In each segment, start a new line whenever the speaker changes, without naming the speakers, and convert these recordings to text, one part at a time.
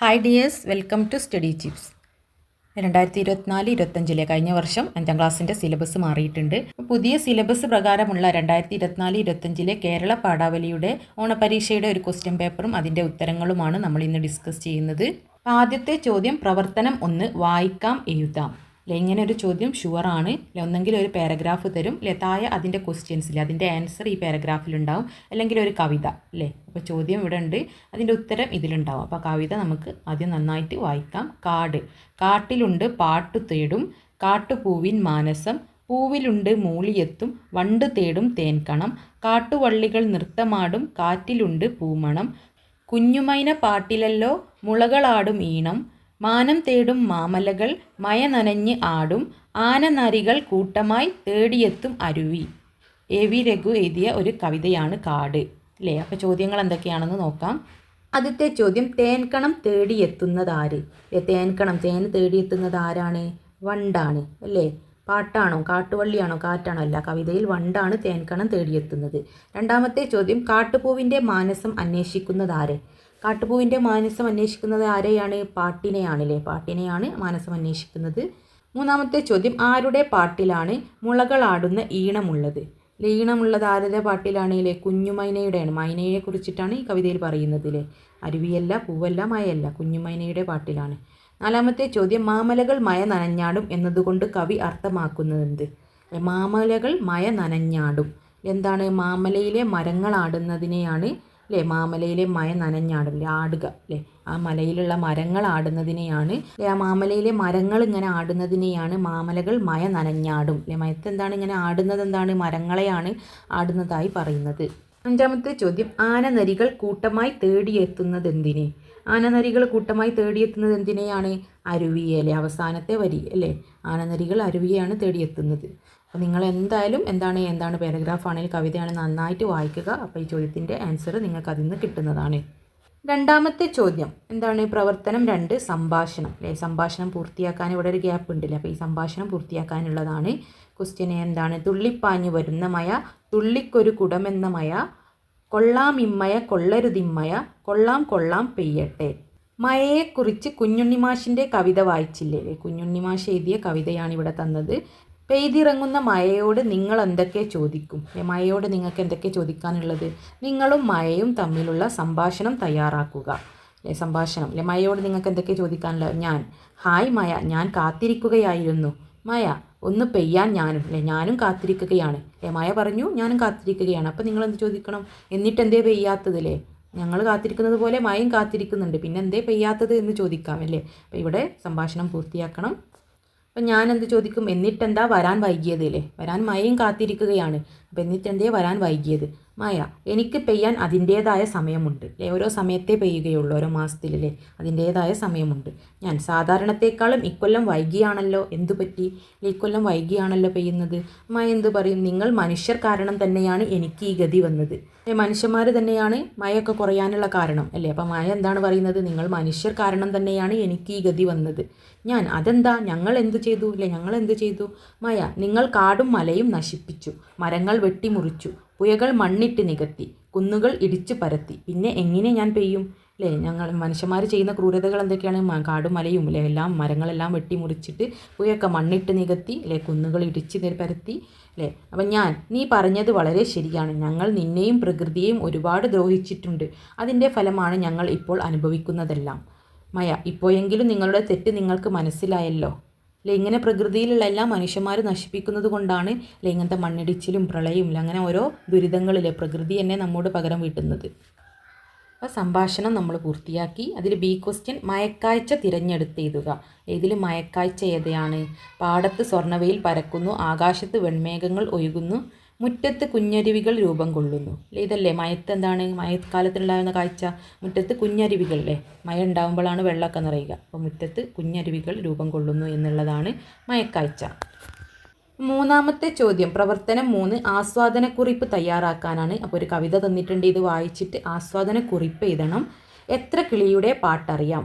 Hi dears welcome to study chips രണ്ടായിരത്തി ഇരുപത്തിനാല് ഇരുപത്തഞ്ചിലെ കഴിഞ്ഞ വർഷം അഞ്ചാം ക്ലാസ്സിന്റെ സിലബസ് മാറിയിട്ടുണ്ട്. പുതിയ സിലബസ് പ്രകാരമുള്ള രണ്ടായിരത്തി ഇരുപത്തിനാല് ഇരുപത്തഞ്ചിലെ കേരള പാഠാവലിയുടെ ഓണപരീക്ഷയുടെ ഒരു ക്വസ്റ്റ്യൻ പേപ്പറും അതിന്റെ ഉത്തരങ്ങളുമാണ് നമ്മൾ ഇന്ന് ഡിസ്കസ് ചെയ്യുന്നത്. ആദ്യത്തെ ചോദ്യം പ്രവർത്തനം ഒന്ന് വായിക്കാം എഴുതാം. അല്ലെ ഇങ്ങനെ ഒരു ചോദ്യം ഷുവറാണ് അല്ലെ ഒന്നെങ്കിൽ ഒരു പാരഗ്രാഫ് തരും. അല്ലെ താഴെ അതിന്റെ ക്വസ്റ്റ്യൻസിൽ അതിന്റെ ആൻസർ ഈ പാരഗ്രാഫിലുണ്ടാവും അല്ലെങ്കിൽ ഒരു കവിത അല്ലേ അപ്പോൾ ചോദ്യം ഇവിടെ ഉണ്ട്. അതിന്റെ ഉത്തരം ഇതിലുണ്ടാവും അപ്പോൾ കവിത നമുക്ക് ആദ്യം നന്നായിട്ട് വായിക്കാം. കാട്. കാട്ടിലുണ്ട് പാട്ടു തേടും. കാട്ടുപൂവിൻ മാനസം. പൂവിലുണ്ട് മൂളിയെത്തും. വണ്ട് തേടും തേൻകണം. കാട്ടുവള്ളികൾ നൃത്തമാടും. കാറ്റിലുണ്ട് പൂമണം. കുഞ്ഞുമൈന പാട്ടിലല്ലോ. മുളകളാടും ഈണം. മാനം തേടും മാമലകൾ മയ നനഞ്ഞ് ആടും ആനനരികൾ കൂട്ടമായി തേടിയെത്തും അരുവി. എ വി രഘു എഴുതിയ ഒരു കവിതയാണ് കാട് അല്ലേ? അപ്പോൾ ചോദ്യങ്ങൾ എന്തൊക്കെയാണെന്ന് നോക്കാം. ആദ്യത്തെ ചോദ്യം തേൻകണം തേടിയെത്തുന്നതാര് തേൻകണം തേൻ തേടിയെത്തുന്നത് ആരാണ്? വണ്ടാണ് അല്ലേ? പാട്ടാണോ കാട്ടുവള്ളിയാണോ കാറ്റാണോ? അല്ല കവിതയിൽ വണ്ടാണ് തേൻകണം തേടിയെത്തുന്നത്. രണ്ടാമത്തെ ചോദ്യം കാട്ടുപൂവിന്റെ മാനസം അന്വേഷിക്കുന്നത് ആര്? കാട്ടുപൂവിന്റെ മാനസം അന്വേഷിക്കുന്നത് ആരെയാണ്? പാട്ടിനെയാണല്ലേ? പാട്ടിനെയാണ് മാനസം അന്വേഷിക്കുന്നത്. മൂന്നാമത്തെ ചോദ്യം ആരുടെ പാട്ടിലാണ് മുളകളാടുന്ന ഈണമുള്ളത്? അല്ലെ ഈണമുള്ളത് ആരുടെ പാട്ടിലാണ് അല്ലേ കുഞ്ഞുമൈനയുടെയാണ്. മൈനയെ കുറിച്ചിട്ടാണ് ഈ കവിതയിൽ പറയുന്നത് അല്ലേ അരുവിയല്ല പൂവല്ല മയല്ല കുഞ്ഞുമൈനയുടെ പാട്ടിലാണ്. നാലാമത്തെ ചോദ്യം മാമലകൾ മയ നനഞ്ഞാടും എന്നതുകൊണ്ട് കവി അർത്ഥമാക്കുന്നത് മാമലകൾ മയ നനഞ്ഞാടും. എന്താണ്? മാമലയിലെ മരങ്ങൾ ആടുന്നതിനെയാണ് അല്ലേ മാമലയിലെ മയ നനഞ്ഞാടില്ലേ? ആടുക അല്ലേ ആ മലയിലുള്ള മരങ്ങൾ ആടുന്നതിനെയാണ് അല്ലേ ആ മാമലയിലെ മരങ്ങൾ ഇങ്ങനെ ആടുന്നതിനെയാണ് മാമലകൾ മയ നനഞ്ഞാടും അല്ലേ മയത്ത് എന്താണ് ഇങ്ങനെ ആടുന്നത്? എന്താണ് മരങ്ങളെയാണ് ആടുന്നതായി പറയുന്നത്. അഞ്ചാമത്തെ ചോദ്യം ആനനരികൾ കൂട്ടമായി തേടിയെത്തുന്നത് എന്തിനെ? ആനനരികൾ കൂട്ടമായി തേടിയെത്തുന്നത് എന്തിനെയാണ്? അരുവിയെ അല്ലേ അവസാനത്തെ വരി അല്ലേ ആനനരികൾ അരുവിയാണ് തേടിയെത്തുന്നത്. അപ്പോൾ നിങ്ങൾ എന്തായാലും എന്താണ് എന്താണ് പാരഗ്രാഫ് ആണെങ്കിൽ കവിതയാണ് നന്നായിട്ട് വായിക്കുക. അപ്പോൾ ഈ ചോദ്യത്തിന്റെ ആൻസർ നിങ്ങൾക്ക് അതിൽ നിന്ന് കിട്ടുന്നതാണ്. രണ്ടാമത്തെ ചോദ്യം എന്താണ് പ്രവർത്തനം രണ്ട് സംഭാഷണം. അല്ലേ സംഭാഷണം പൂർത്തിയാക്കാൻ ഇവിടെ ഒരു ഗ്യാപ്പ് ഉണ്ടല്ലേ? അപ്പോൾ ഈ സംഭാഷണം പൂർത്തിയാക്കാനുള്ളതാണ്. ക്വസ്റ്റ്യൻ എന്താണ്? തുള്ളിപ്പാഞ്ഞു വരുന്ന മയ തുള്ളിക്കൊരു കുടമെന്ന മയ കൊള്ളാം ഇമ്മയ കൊള്ളരുതിമ്മയ കൊള്ളാം കൊള്ളാം പെയ്യട്ടെ. മയയെക്കുറിച്ച് കുഞ്ഞുണ്ണിമാഷിന്റെ കവിത വായിച്ചില്ലേ? കുഞ്ഞുണ്ണിമാഷ് എഴുതിയ കവിതയാണ് ഇവിടെ തന്നത്. പെയ്തിറങ്ങുന്ന മഴയോട് നിങ്ങൾ എന്തൊക്കെ ചോദിക്കും? മഴയോട് നിങ്ങൾക്ക് എന്തൊക്കെ ചോദിക്കാനുള്ളത്? നിങ്ങളും മഴയും തമ്മിലുള്ള സംഭാഷണം തയ്യാറാക്കുക. അല്ലെ സംഭാഷണം. അല്ലെ മഴയോട് നിങ്ങൾക്ക് എന്തൊക്കെ ചോദിക്കാനുള്ളത്? ഞാൻ. ഹായ് മഴ. ഞാൻ കാത്തിരിക്കുകയായിരുന്നു. മഴ. ഒന്ന് പെയ്യാൻ ഞാനും. അല്ലെ ഞാനും കാത്തിരിക്കുകയാണ്. അല്ലെ മഴ പറഞ്ഞു ഞാനും കാത്തിരിക്കുകയാണ്. അപ്പോൾ നിങ്ങൾ എന്ത് ചോദിക്കണം? എന്നിട്ട് എന്തേ പെയ്യാത്തത് അല്ലേ ഞങ്ങൾ കാത്തിരിക്കുന്നത് പോലെ മയം കാത്തിരിക്കുന്നുണ്ട്. പിന്നെ എന്തേ പെയ്യാത്തത് എന്ന് ചോദിക്കാം അല്ലേ? അപ്പോൾ ഇവിടെ സംഭാഷണം പൂർത്തിയാക്കണം. അപ്പം ഞാൻ എന്ത് ചോദിക്കും? എന്നിട്ടെന്താ വരാൻ വൈകിയത് അല്ലേ വരാൻ മഴയും കാത്തിരിക്കുകയാണ്. അപ്പം എന്നിട്ടെന്തേ വരാൻ വൈകിയത്? മഴ എനിക്ക് പെയ്യാൻ അതിന്റേതായ സമയമുണ്ട്. അല്ലേ ഓരോ സമയത്തെ പെയ്യുകയുള്ളൂ ഓരോ മാസത്തിൽ അല്ലേ അതിന്റേതായ സമയമുണ്ട്. ഞാൻ സാധാരണത്തെക്കാളും ഇക്കൊല്ലം വൈകിയാണല്ലോ. എന്തു പറ്റി? ഇക്കൊല്ലം വൈകിയാണല്ലോ പെയ്യുന്നത്? മായ എന്ത് പറയും? നിങ്ങൾ മനുഷ്യർ കാരണം തന്നെയാണ് എനിക്ക് ഈ ഗതി വന്നത്. മനുഷ്യന്മാർ തന്നെയാണ് മഴയൊക്കെ കുറയാനുള്ള കാരണം അല്ലേ? അപ്പം മായ എന്താണ് പറയുന്നത്? നിങ്ങൾ മനുഷ്യർ കാരണം തന്നെയാണ് എനിക്ക് ഈ ഗതി വന്നത്. ഞാൻ അതെന്താ? ഞങ്ങൾ എന്ത് ചെയ്തു? അല്ലേ ഞങ്ങൾ എന്ത് ചെയ്തു? മായ നിങ്ങൾ കാടും മലയും നശിപ്പിച്ചു. മരങ്ങൾ വെട്ടിമുറിച്ചു. പുയകൾ മണ്ണിട്ട് നികത്തി കുന്നുകൾ ഇടിച്ചു പരത്തി. പിന്നെ എങ്ങനെ ഞാൻ പെയ്യും? അല്ലേ ഞങ്ങൾ മനുഷ്യന്മാർ ചെയ്യുന്ന ക്രൂരതകൾ എന്തൊക്കെയാണ്? കാടും മലയും അല്ലേ എല്ലാം മരങ്ങളെല്ലാം വെട്ടി മുറിച്ചിട്ട് പുയൊക്കെ മണ്ണിട്ട് നികത്തി അല്ലേ കുന്നുകൾ ഇടിച്ച് പരത്തി അല്ലേ അപ്പം ഞാൻ നീ പറഞ്ഞത് വളരെ ശരിയാണ്. ഞങ്ങൾ നിന്നെയും പ്രകൃതിയെയും ഒരുപാട് ദ്രോഹിച്ചിട്ടുണ്ട്. അതിന്റെ ഫലമാണ് ഞങ്ങൾ ഇപ്പോൾ അനുഭവിക്കുന്നതെല്ലാം. മയ ഇപ്പോഴെങ്കിലും നിങ്ങളുടെ തെറ്റ് നിങ്ങൾക്ക് മനസ്സിലായല്ലോ? അല്ലെ ഇങ്ങനെ പ്രകൃതിയിലുള്ള എല്ലാ മനുഷ്യന്മാർ നശിപ്പിക്കുന്നത് കൊണ്ടാണ് അല്ലെ ഇങ്ങനത്തെ മണ്ണിടിച്ചിലും പ്രളയവും അങ്ങനെ ഓരോ ദുരിതങ്ങളിലെ പ്രകൃതി തന്നെ നമ്മോട് പകരം വീട്ടുന്നത്. അപ്പോൾ സംഭാഷണം നമ്മൾ പൂർത്തിയാക്കി. അതിൽ ബി ക്വസ്റ്റ്യൻ മയക്കാഴ്ച തിരഞ്ഞെടുത്ത് എഴുതുക ഇതിൽ മയക്കാഴ്ച ഏതെയാണ് പാടത്ത് സ്വർണവയിൽ പരക്കുന്നു ആകാശത്ത് വെൺമേഘങ്ങൾ ഒഴുകുന്നു മുറ്റത്ത് കുഞ്ഞരുവികൾ രൂപം കൊള്ളുന്നു. ഇതല്ലേ? മയത്ത് എന്താണ്? മയക്കാലത്തുണ്ടാകുന്ന കാഴ്ച. മുറ്റത്ത് കുഞ്ഞരുവികൾ അല്ലേ മഴ ഉണ്ടാകുമ്പോഴാണ് വെള്ളമൊക്കെ നിറയുക. അപ്പോൾ മുറ്റത്ത് കുഞ്ഞരുവികൾ രൂപം കൊള്ളുന്നു എന്നുള്ളതാണ് മയക്കാഴ്ച. മൂന്നാമത്തെ ചോദ്യം. പ്രവർത്തനം മൂന്ന്. ആസ്വാദനക്കുറിപ്പ് തയ്യാറാക്കാനാണ്. അപ്പോൾ ഒരു കവിത തന്നിട്ടുണ്ട്. ഇത് വായിച്ചിട്ട് ആസ്വാദനക്കുറിപ്പ് എഴുതണം. എത്ര കിളിയുടെ പാട്ടറിയാം?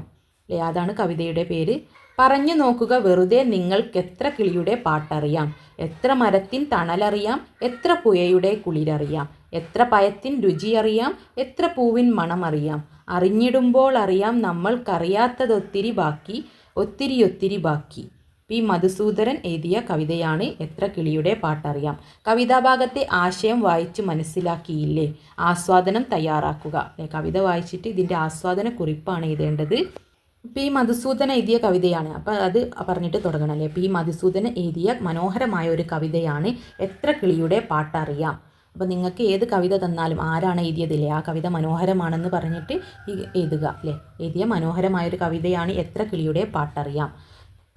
അല്ലേ അതാണ് കവിതയുടെ പേര്. പറഞ്ഞു നോക്കുക വെറുതെ നിങ്ങൾക്ക് എത്ര കിളിയുടെ പാട്ടറിയാം? എത്ര മരത്തിൻ തണലറിയാം എത്ര പുയയുടെ കുളിരറിയാം എത്ര പയത്തിൻ രുചിയറിയാം എത്ര പൂവിൻ മണമറിയാം. അറിഞ്ഞിടുമ്പോൾ അറിയാം നമ്മൾക്കറിയാത്തതൊത്തിരി ബാക്കി ഒത്തിരി ഒത്തിരി ബാക്കി. പി. മധുസൂദരൻ എഴുതിയ കവിതയാണ് എത്ര കിളിയുടെ പാട്ടറിയാം. കവിതാഭാഗത്തെ ആശയം വായിച്ച് മനസ്സിലാക്കിയില്ലേ? ആസ്വാദനം തയ്യാറാക്കുക. കവിത വായിച്ചിട്ട് ഇതിന്റെ ആസ്വാദന കുറിപ്പാണ് എഴുതേണ്ടത്. പി. മധുസൂദന എഴുതിയ കവിതയാണ്. അപ്പോൾ അത് പറഞ്ഞിട്ട് തുടങ്ങണം അല്ലേ? പി. മധുസൂദന എഴുതിയ മനോഹരമായ ഒരു കവിതയാണ് എത്ര കിളിയുടെ പാട്ടറിയാം. അപ്പോൾ നിങ്ങൾക്ക് ഏത് കവിത തന്നാലും ആരാണ് എഴുതിയതില്ലേ? ആ കവിത മനോഹരമാണെന്ന് പറഞ്ഞിട്ട് എഴുതുക അല്ലേ? എഴുതിയ മനോഹരമായൊരു കവിതയാണ് എത്ര കിളിയുടെ പാട്ടറിയാം.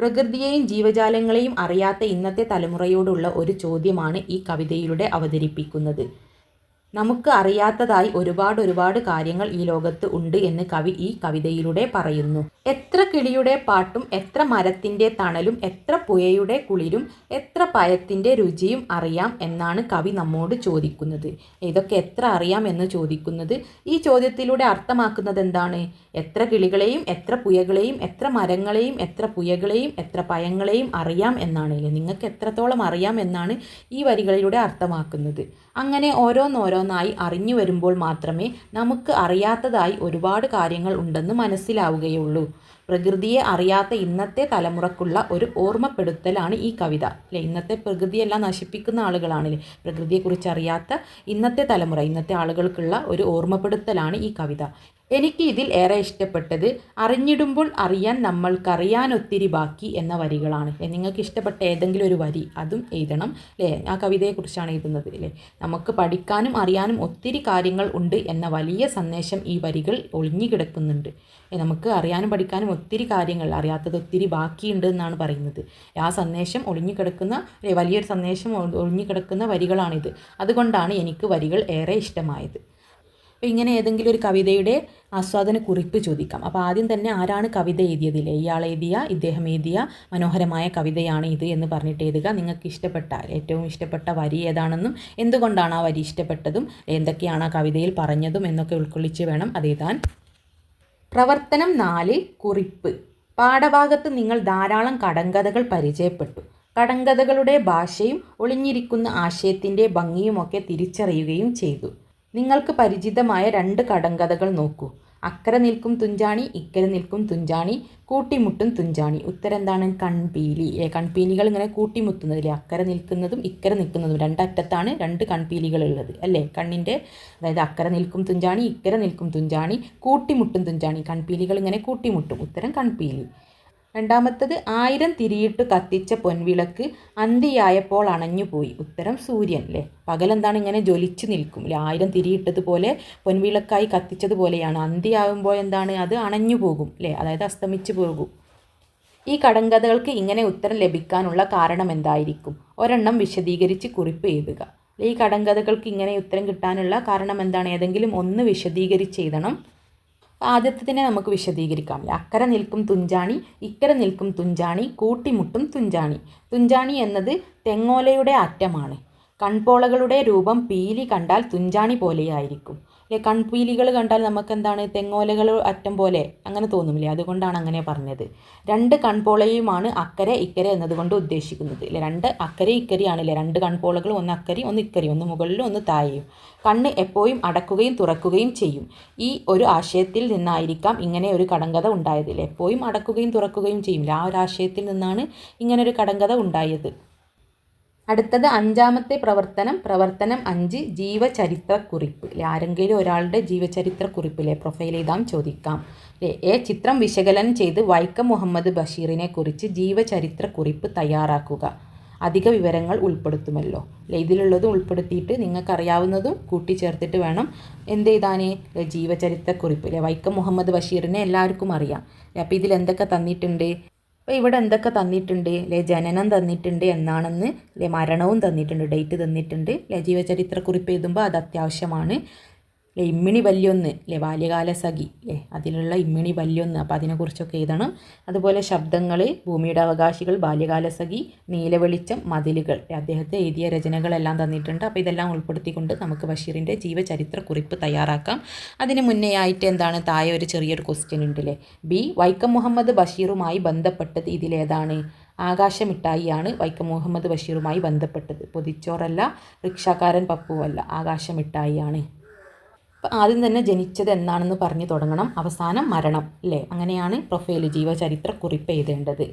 പ്രകൃതിയെയും ജീവജാലങ്ങളെയും അറിയാത്ത ഇന്നത്തെ തലമുറയോടുള്ള ഒരു ചോദ്യമാണ് ഈ കവിതയിലൂടെ അവതരിപ്പിക്കുന്നത്. നമുക്ക് അറിയാത്തതായി ഒരുപാട് ഒരുപാട് കാര്യങ്ങൾ ഈ ലോകത്ത് ഉണ്ട് എന്ന് കവി ഈ കവിതയിലൂടെ പറയുന്നു. എത്ര കിളിയുടെ പാട്ടും എത്ര മരത്തിന്റെ തണലും എത്ര പുഴയുടെ കുളിരും എത്ര പയത്തിന്റെ രുചിയും അറിയാം എന്നാണ് കവി നമ്മോട് ചോദിക്കുന്നത്. ഇതൊക്കെ എത്ര അറിയാം എന്ന് ചോദിക്കുന്നത് ഈ ചോദ്യത്തിലൂടെ അർത്ഥമാക്കുന്നത് എന്താണ്? എത്ര കിളികളെയും എത്ര പുയകളെയും എത്ര മരങ്ങളെയും എത്ര പുയകളെയും എത്ര പയങ്ങളെയും അറിയാം എന്നാണ്. നിങ്ങൾക്ക് എത്രത്തോളം അറിയാം എന്നാണ് ഈ വരികളിലൂടെ അർത്ഥമാക്കുന്നത്. അങ്ങനെ ഓരോന്നോരോന്നായി അറിഞ്ഞു വരുമ്പോൾ മാത്രമേ നമുക്ക് അറിയാത്തതായി ഒരുപാട് കാര്യങ്ങൾ ഉണ്ടെന്ന് മനസ്സിലാവുകയുള്ളൂ. പ്രകൃതിയെ അറിയാത്ത ഇന്നത്തെ തലമുറക്കുള്ള ഒരു ഓർമ്മപ്പെടുത്തലാണ് ഈ കവിത. അല്ലെ? ഇന്നത്തെ പ്രകൃതിയെല്ലാം നശിപ്പിക്കുന്ന ആളുകളാണല്ലേ? പ്രകൃതിയെക്കുറിച്ച് അറിയാത്ത ഇന്നത്തെ തലമുറ ഇന്നത്തെ ആളുകൾക്കുള്ള ഒരു ഓർമ്മപ്പെടുത്തലാണ് ഈ കവിത. എനിക്ക് ഇതിൽ ഏറെ ഇഷ്ടപ്പെട്ടത് അറിഞ്ഞിടുമ്പോൾ അറിയാൻ നമ്മൾക്കറിയാൻ ഒത്തിരി ബാക്കി എന്ന വരികളാണ്. നിങ്ങൾക്ക് ഇഷ്ടപ്പെട്ട ഏതെങ്കിലും ഒരു വരി അതും എഴുതണം. അല്ലേ ആ കവിതയെക്കുറിച്ചാണ് എഴുതുന്നത്. അല്ലേ നമുക്ക് പഠിക്കാനും അറിയാനും ഒത്തിരി കാര്യങ്ങൾ ഉണ്ട് എന്ന വലിയ സന്ദേശം ഈ വരികൾ ഒളിഞ്ഞു കിടക്കുന്നുണ്ട്. നമുക്ക് അറിയാനും പഠിക്കാനും ഒത്തിരി കാര്യങ്ങൾ അറിയാത്തത് ഒത്തിരി ബാക്കിയുണ്ട് എന്നാണ് പറയുന്നത്. ആ സന്ദേശം ഒളിഞ്ഞു കിടക്കുന്ന വലിയൊരു സന്ദേശം ഒളിഞ്ഞു കിടക്കുന്ന വരികളാണിത്. അതുകൊണ്ടാണ് എനിക്ക് വരികൾ ഏറെ ഇഷ്ടമായത്. അപ്പോൾ ഇങ്ങനെ ഏതെങ്കിലും ഒരു കവിതയുടെ ആസ്വാദന കുറിപ്പ് ചോദിക്കാം. അപ്പോൾ ആദ്യം തന്നെ ആരാണ് കവിത എഴുതിയതില്ലേ ഇയാൾ എഴുതിയ ഇദ്ദേഹം എഴുതിയ മനോഹരമായ കവിതയാണ് ഇത് എന്ന് പറഞ്ഞിട്ട് എഴുതുക. നിങ്ങൾക്ക് ഇഷ്ടപ്പെട്ട ഏറ്റവും ഇഷ്ടപ്പെട്ട വരി ഏതാണെന്നും എന്തുകൊണ്ടാണ് ആ വരി ഇഷ്ടപ്പെട്ടതും എന്തൊക്കെയാണ് ആ കവിതയിൽ പറഞ്ഞതും എന്നൊക്കെ ഉൾക്കൊള്ളിച്ച് വേണം അത് എഴുതാൻ. പ്രവർത്തനം നാല് കുറിപ്പ്. പാഠഭാഗത്ത് നിങ്ങൾ ധാരാളം കടങ്കഥകൾ പരിചയപ്പെട്ടു. കടങ്കഥകളുടെ ഭാഷയും ഒളിഞ്ഞിരിക്കുന്ന ആശയത്തിന്റെ ഭംഗിയുമൊക്കെ തിരിച്ചറിയുകയും ചെയ്തു. നിങ്ങൾക്ക് പരിചിതമായ രണ്ട് കടങ്കഥകൾ നോക്കൂ. അക്കരെ നിൽക്കും തുഞ്ചാണി ഇക്കരെ നിൽക്കും തുഞ്ചാണി കൂട്ടിമുട്ടും തുഞ്ചാണി. ഉത്തരം എന്താണ്? കൺപീലി. കൺപീലികൾ ഇങ്ങനെ കൂട്ടിമുത്തുന്നതില്ലേ അക്കരെ നിൽക്കുന്നതും ഇക്കരെ നിൽക്കുന്നതും രണ്ടറ്റത്താണ് രണ്ട് കൺപീലികൾ ഉള്ളത് അല്ലേ? കണ്ണിന്റെ അതായത് അക്കരെ നിൽക്കും തുഞ്ചാണി ഇക്കരെ നിൽക്കും തുഞ്ചാണി കൂട്ടിമുട്ടും തുഞ്ചാണി. കൺപീലികൾ ഇങ്ങനെ കൂട്ടിമുട്ടും. ഉത്തരം കൺപീലി. രണ്ടാമത്തത് ആയിരം തിരിയിട്ട് കത്തിച്ച പൊൻവിളക്ക് അന്തിയായപ്പോൾ അണഞ്ഞുപോയി. ഉത്തരം സൂര്യൻ അല്ലേ പകലെന്താണ് ഇങ്ങനെ ജ്വലിച്ച് നിൽക്കും? അല്ലെ ആയിരം തിരിയിട്ടതുപോലെ പൊൻവിളക്കായി കത്തിച്ചതുപോലെയാണ്. അന്തിയാകുമ്പോൾ എന്താണ്? അത് അണഞ്ഞു പോകും അല്ലേ അതായത് അസ്തമിച്ചു പോകും. ഈ കടങ്കഥകൾക്ക് ഇങ്ങനെ ഉത്തരം ലഭിക്കാനുള്ള കാരണം എന്തായിരിക്കും? ഒരെണ്ണം വിശദീകരിച്ച് കുറിപ്പ് എഴുതുക. ഈ കടങ്കഥകൾക്ക് ഇങ്ങനെ ഉത്തരം കിട്ടാനുള്ള കാരണം എന്താണ്? ഏതെങ്കിലും ഒന്ന് വിശദീകരിച്ച് എഴുതണം. ആദ്യത്തെ തന്നെ നമുക്ക് വിശദീകരിക്കാം. അക്കരെ നിൽക്കും തുഞ്ചാണി ഇക്കരെ നിൽക്കും തുഞ്ചാണി കൂട്ടിമുട്ടും തുഞ്ചാണി. തുഞ്ചാണി എന്നത് തെങ്ങോലയുടെ അറ്റമാണ്. കൺപോളകളുടെ രൂപം പീലി കണ്ടാൽ തുഞ്ചാണി പോലെയായിരിക്കും. കൺപീലികൾ കണ്ടാൽ നമുക്ക് എന്താണ് തെങ്ങോലകൾ അറ്റം പോലെ അങ്ങനെ തോന്നുമില്ലേ? അതുകൊണ്ടാണ് അങ്ങനെ പറഞ്ഞത്. രണ്ട് കൺപോളയുമാണ് അക്കരെ ഇക്കരെ എന്നതുകൊണ്ട് ഉദ്ദേശിക്കുന്നത്. അല്ലെ രണ്ട് അക്കരെ ഇക്കരെയാണ് അല്ലേ രണ്ട് കൺപോളകൾ ഒന്ന് അക്കരി ഒന്ന് ഇക്കരി ഒന്ന് മുകളിലും ഒന്ന് താഴെയും. കണ്ണ് എപ്പോഴും അടക്കുകയും തുറക്കുകയും ചെയ്യും. ഈ ഒരു ആശയത്തിൽ നിന്നായിരിക്കാം ഇങ്ങനെ ഒരു കടങ്കഥ ഉണ്ടായത്. എപ്പോഴും അടക്കുകയും തുറക്കുകയും ചെയ്യും. ആ ഒരു ആശയത്തിൽ നിന്നാണ് ഇങ്ങനെ ഒരു കടങ്കഥ ഉണ്ടായത്. അടുത്തത് അഞ്ചാമത്തെ പ്രവർത്തനം പ്രവർത്തനം അഞ്ച് ജീവചരിത്രക്കുറിപ്പ്. അല്ലെ ആരെങ്കിലും ഒരാളുടെ ജീവചരിത്രക്കുറിപ്പിലെ പ്രൊഫൈൽ ചെയ്താൽ ചോദിക്കാം. എ ചിത്രം വിശകലനം ചെയ്ത് വൈക്കം മുഹമ്മദ് ബഷീറിനെ കുറിച്ച് ജീവചരിത്രക്കുറിപ്പ് തയ്യാറാക്കുക. അധിക വിവരങ്ങൾ ഉൾപ്പെടുത്തുമല്ലോ. അല്ലെ ഇതിലുള്ളതും ഉൾപ്പെടുത്തിയിട്ട് നിങ്ങൾക്കറിയാവുന്നതും കൂട്ടിച്ചേർത്തിട്ട് വേണം എന്ത് ചെയ്താനേ ജീവചരിത്രക്കുറിപ്പ്. അല്ലെ വൈക്കം മുഹമ്മദ് ബഷീറിനെ എല്ലാവർക്കും അറിയാം. അപ്പോൾ ഇതിൽ എന്തൊക്കെ തന്നിട്ടുണ്ട്? അപ്പോൾ ഇവിടെ എന്തൊക്കെ തന്നിട്ടുണ്ട്? അല്ലെ ജനനം തന്നിട്ടുണ്ട് എന്നാണെന്ന് അല്ലെ മരണവും തന്നിട്ടുണ്ട് ഡേറ്റ് തന്നിട്ടുണ്ട്. അല്ലെ ജീവചരിത്രക്കുറിപ്പ് എഴുതുമ്പോൾ അത് അത്യാവശ്യമാണ്. അല്ലെ ഇമ്മിണി വല്യൊന്ന് അല്ലെ ബാല്യകാല സഖി അല്ലേ അതിലുള്ള ഇമ്മിണി വല്യൊന്ന് അപ്പോൾ അതിനെക്കുറിച്ചൊക്കെ എഴുതണം. അതുപോലെ ശബ്ദങ്ങൾ ഭൂമിയുടെ അവകാശികൾ ബാല്യകാല സഖി നീലവെളിച്ചം മതിലുകൾ അദ്ദേഹത്തെ എഴുതിയ രചനകളെല്ലാം തന്നിട്ടുണ്ട്. അപ്പോൾ ഇതെല്ലാം ഉൾപ്പെടുത്തിക്കൊണ്ട് നമുക്ക് ബഷീറിന്റെ ജീവചരിത്ര കുറിപ്പ് തയ്യാറാക്കാം. അതിന് മുന്നേ ആയിട്ട് എന്താണ് തായ ഒരു ചെറിയൊരു ക്വസ്റ്റ്യൻ ഉണ്ട് അല്ലേ ബി വൈക്കം മുഹമ്മദ് ബഷീറുമായി ബന്ധപ്പെട്ടത് ഇതിലേതാണ്? ആകാശമിട്ടായിയാണ് വൈക്കം മുഹമ്മദ് ബഷീറുമായി ബന്ധപ്പെട്ടത്. പൊതിച്ചോറല്ല റിക്ഷാക്കാരൻ പപ്പുവല്ല ആകാശമിട്ടായിയാണ് അപ്പം ആദ്യം തന്നെ ജനിച്ചത് എന്നാണെന്ന് പറഞ്ഞു തുടങ്ങണം. അവസാനം മരണം അല്ലേ അങ്ങനെയാണ് പ്രൊഫൈൽ ജീവചരിത്ര കുറിപ്പ് എഴുതേണ്ടത്.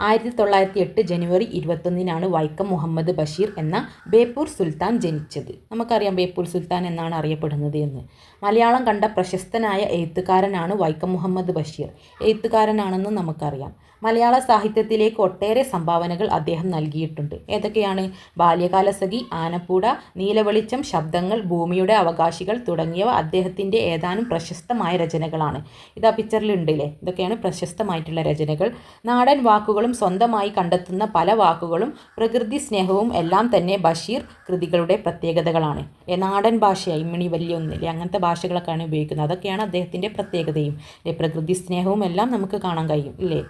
ആയിരത്തി തൊള്ളായിരത്തി എട്ട് ജനുവരി ഇരുപത്തൊന്നിനാണ് വൈക്കം മുഹമ്മദ് ബഷീർ എന്ന ബേപ്പൂർ സുൽത്താൻ ജനിച്ചത്. നമുക്കറിയാം ബേപ്പൂർ സുൽത്താൻ എന്നാണ് അറിയപ്പെടുന്നത് എന്ന്. മലയാളം കണ്ട പ്രശസ്തനായ എഴുത്തുകാരനാണ് വൈക്കം മുഹമ്മദ് ബഷീർ. എഴുത്തുകാരനാണെന്ന് നമുക്കറിയാം. മലയാള സാഹിത്യത്തിലേക്ക് ഒട്ടേറെ സംഭാവനകൾ അദ്ദേഹം നൽകിയിട്ടുണ്ട്. ഏതൊക്കെയാണ്? ബാല്യകാലസഖി ആനപ്പൂട നീലവെളിച്ചം ശബ്ദങ്ങൾ ഭൂമിയുടെ അവകാശികൾ തുടങ്ങിയവ അദ്ദേഹത്തിന്റെ ഏതാനും പ്രശസ്തമായ രചനകളാണ്. ഇതാ പിക്ചറിലുണ്ടല്ലേ ഇതൊക്കെയാണ് പ്രശസ്തമായിട്ടുള്ള രചനകൾ. നാടൻ വാക്കുകളും സ്വന്തമായി കണ്ടെത്തുന്ന പല വാക്കുകളും പ്രകൃതി സ്നേഹവും എല്ലാം തന്നെ ബഷീർ കൃതികളുടെ പ്രത്യേകതകളാണ്. നാടൻ ഭാഷ ഇമ്മിണി വലിയൊന്നില്ലേ അങ്ങനത്തെ ഭാഷകളൊക്കെയാണ് ഉപയോഗിക്കുന്നത്. അതൊക്കെയാണ് അദ്ദേഹത്തിന്റെ പ്രത്യേകതയും. പ്രകൃതി സ്നേഹവും എല്ലാം നമുക്ക് കാണാൻ കഴിയും ഇല്ലേ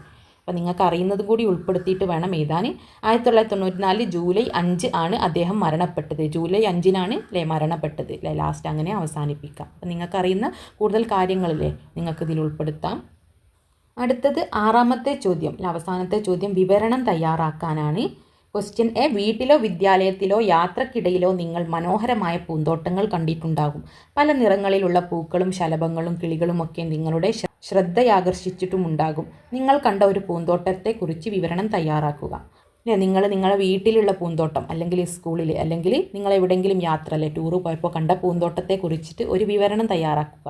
അപ്പോൾ നിങ്ങൾക്ക് അറിയുന്നത് കൂടി ഉൾപ്പെടുത്തിയിട്ട് വേണം എഴുതാൻ. ആയിരത്തി തൊള്ളായിരത്തി ജൂലൈ അഞ്ച് ആണ് അദ്ദേഹം മരണപ്പെട്ടത്. ജൂലൈ അഞ്ചിനാണ് അല്ലേ മരണപ്പെട്ടത്. അല്ലേ ലാസ്റ്റ് അങ്ങനെ അവസാനിപ്പിക്കാം. അപ്പോൾ നിങ്ങൾക്കറിയുന്ന കൂടുതൽ കാര്യങ്ങളില്ലേ നിങ്ങൾക്ക് ഇതിൽ ഉൾപ്പെടുത്താം. അടുത്തത് ആറാമത്തെ ചോദ്യം. അവസാനത്തെ ചോദ്യം വിവരണം തയ്യാറാക്കാനാണ്. ക്വസ്റ്റ്യൻ എ വീട്ടിലോ വിദ്യാലയത്തിലോ യാത്രക്കിടയിലോ നിങ്ങൾ മനോഹരമായ പൂന്തോട്ടങ്ങൾ കണ്ടിട്ടുണ്ടാകും. പല നിറങ്ങളിലുള്ള പൂക്കളും ശലഭങ്ങളും കിളികളും ഒക്കെ നിങ്ങളുടെ ശ്രദ്ധയാകർഷിച്ചിട്ടുമുണ്ടാകും. നിങ്ങൾ കണ്ട ഒരു പൂന്തോട്ടത്തെക്കുറിച്ച് വിവരണം തയ്യാറാക്കുക. നിങ്ങൾ നിങ്ങളുടെ വീട്ടിലുള്ള പൂന്തോട്ടം അല്ലെങ്കിൽ സ്കൂളിൽ അല്ലെങ്കിൽ നിങ്ങൾ എവിടെയെങ്കിലും യാത്ര അല്ലെ ടൂറ് പോയപ്പോൾ കണ്ട പൂന്തോട്ടത്തെ കുറിച്ചിട്ട് ഒരു വിവരണം തയ്യാറാക്കുക.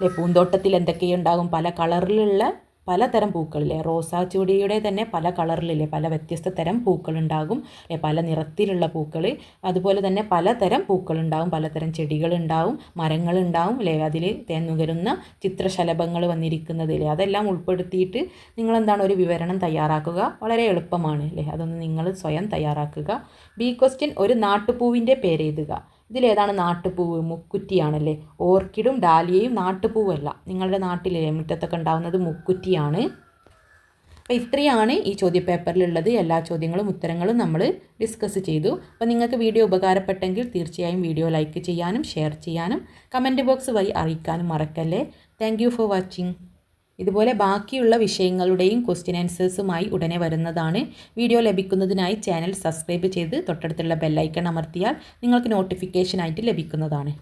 അല്ലെ പൂന്തോട്ടത്തിൽ എന്തൊക്കെയുണ്ടാകും പല കളറിലുള്ള പലതരം പൂക്കളില്ലേ? റോസാ ചൂടിയുടെ തന്നെ പല കളറിലില്ലേ? പല വ്യത്യസ്ത തരം പൂക്കളുണ്ടാകും. പല നിറത്തിലുള്ള പൂക്കൾ അതുപോലെ തന്നെ പലതരം പൂക്കളുണ്ടാകും. പലതരം ചെടികളുണ്ടാവും മരങ്ങളുണ്ടാവും അല്ലേ? അതിൽ തേന്നുകരുന്ന ചിത്രശലഭങ്ങൾ വന്നിരിക്കുന്നതില്ലേ അതെല്ലാം ഉൾപ്പെടുത്തിയിട്ട് നിങ്ങളെന്താണ് ഒരു വിവരണം തയ്യാറാക്കുക? വളരെ എളുപ്പമാണ്. അല്ലേ? അതൊന്ന് നിങ്ങൾ സ്വയം തയ്യാറാക്കുക. ബി ക്വസ്റ്റ്യൻ ഒരു നാട്ടുപൂവിന്റെ പേരെഴുതുക. ഇതിലേതാണ് നാട്ടുപൂവ്. മുക്കുറ്റിയാണല്ലേ? ഓർക്കിഡും ഡാലിയയും നാട്ടുപൂവല്ല. നിങ്ങളുടെ നാട്ടിലെ മുറ്റത്തൊക്കെ ഉണ്ടാകുന്നത് മുക്കുറ്റിയാണ്. അപ്പോൾ ഇത്രയാണ് ഈ ചോദ്യപേപ്പറിലുള്ളത്. എല്ലാ ചോദ്യങ്ങളും ഉത്തരങ്ങളും നമ്മൾ ഡിസ്കസ് ചെയ്തു. അപ്പോൾ നിങ്ങൾക്ക് വീഡിയോ ഉപകാരപ്പെട്ടെങ്കിൽ തീർച്ചയായും വീഡിയോ ലൈക്ക് ചെയ്യാനും ഷെയർ ചെയ്യാനും കമന്റ് ബോക്സ് വഴി അറിയിക്കാനും മറക്കല്ലേ. Thank for watching. ഇതുപോലെ ബാക്കിയുള്ള വിഷയങ്ങളുടെയും ക്വസ്റ്റ്യൻ ആൻസേഴ്സുമായി ഉടനെ വരുന്നതാണ്. വീഡിയോ ലഭിക്കുന്നതിനായി ചാനൽ സബ്സ്ക്രൈബ് ചെയ്ത് തൊട്ടടുത്തുള്ള ബെല്ലൈക്കൺ അമർത്തിയാൽ നിങ്ങൾക്ക് നോട്ടിഫിക്കേഷനായിട്ട് ലഭിക്കുന്നതാണ്.